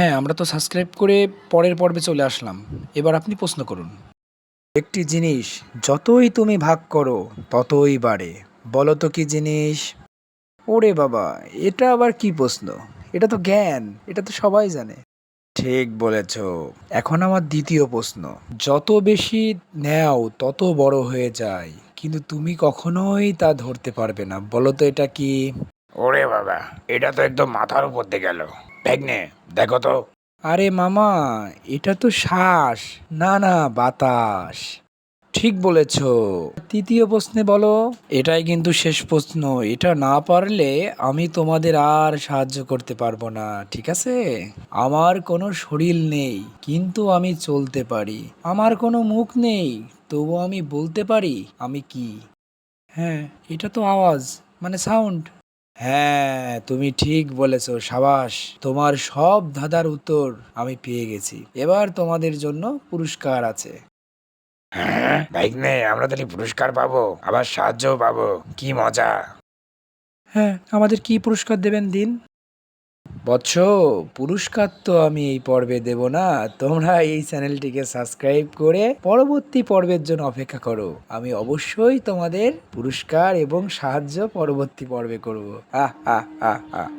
হ্যাঁ আমরা তো সাবস্ক্রাইব করে পরের পর্বে চলে আসলাম। এবার আপনি প্রশ্ন করুন। একটি জিনিস যতই তুমি ভাগ করো, ততই বাড়ে। বলো তো কি জিনিস? ওরে বাবা, এটা আবার কি প্রশ্ন? এটা তো জ্ঞান, এটা তো সবাই জানে। ঠিক বলেছ। এখন আমার দ্বিতীয় প্রশ্ন। যত বেশি নেও, তত বড় হয়ে যায়। কিন্তু তুমি কখনোই তা ধরতে পারবে না। বলো তো এটা কি? ওরে বাবা, এটা তো একদম মাথার উপর দিয়ে গেল। ভেগনে, দেখো তো। আরে মামা, এটা তো শ্বাস, না না, বাতাস। ঠিক বলেছ। তৃতীয় প্রশ্নে বলো, এটাই কিন্তু শেষ প্রশ্ন, এটা না পারলে আমি তোমাদের আর সাহায্য করতে পারব না, ঠিক আছে? আমার কোনো শরীর নেই, কিন্তু আমি চলতে পারি। আমার কোনো মুখ নেই তবু আমি বলতে পারি, আমি কি? হ্যাঁ এটা তো আওয়াজ মানে সাউন্ড হ্যাঁ তুমি ঠিক বলেছ সাবাস। তোমার সব ধাঁধার উত্তর আমি পেয়ে গেছি। এবার তোমাদের জন্য পুরস্কার আছে। হ্যাঁ? ভাইগনে আমরা তাহলে পুরস্কার পাবো আবার সাহায্যও পাবো। কি মজা। হ্যাঁ আমাদের কি পুরস্কার দেবেন দিন? বৎস, পুরস্কার তো আমি এই পর্বে দেব না। তোমরা এই চ্যানেলটিকে সাবস্ক্রাইব করে পরবর্তী পর্বের জন্য অপেক্ষা করো। আমি অবশ্যই তোমাদের পুরস্কার এবং সাহায্য পরবর্তী পর্বে করব। আহ আহ আহ আহ